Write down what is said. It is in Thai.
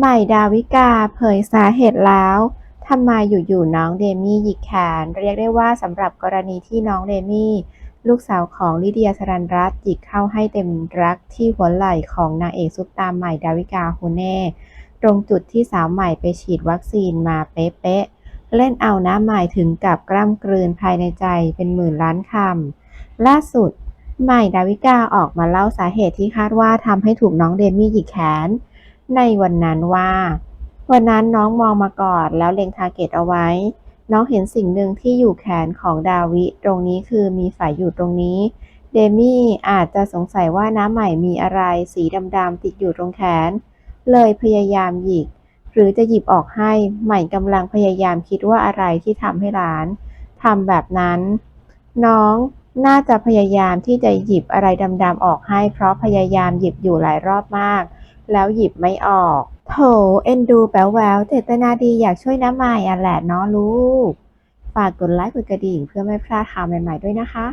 ใหม่ดาวิกาเผยสาเหตุแล้วทำไมอยู่ๆน้องเดมี่หยิกแขน เรียกได้ว่าสำหรับกรณีที่น้องเดมี่ลูกสาวของลิเดียสรันรัตหยิกเข้าให้เต็มรักที่หัวไหล่ของนางเอกซุปตาใหม่ดาวิกาฮูเน่ ตรงจุดที่สาวใหม่ไปฉีดวัคซีนมาเป๊ะๆเล่นเอาน้าใหม่ถึงกับกล้ำกลืนภายในใจเป็นหมื่นล้านคำล่าสุด ใหม่ดาวิกาออกมาเล่าสาเหตุที่คาดว่าทำให้ถูกน้องเดมี่หยิกแขน ในวันนั้นว่า วันนั้นน้องมองมาก่อน แล้วเล็งทาร์เก็ตเอาไว้ น้องเห็นสิ่งหนึ่งที่อยู่แขนของดาวิ ตรงนี้คือมีฝายอยู่ตรงนี้ เดมี่อาจจะสงสัยว่าน้าใหม่มีอะไรสีดำๆติดอยู่ตรงแขน เลยพยายามหยิก หรือจะหยิบออกให้ ใหม่กำลังพยายามคิดว่าอะไรที่ทำให้หลานทำแบบนั้น น้องน่าจะพยายามที่จะหยิบอะไรดำๆออกให้ เพราะพยายามหยิบอยู่หลายรอบมาก แล้วหยิบไม่ออก โถเอ็นดูแป๋วแหววเจตนาดีอยากช่วยน้าใหม่อะแหละเนาะลูก ฝากกดไลค์กดกระดิ่งเพื่อไม่พลาดข่าวใหม่ๆด้วยนะคะ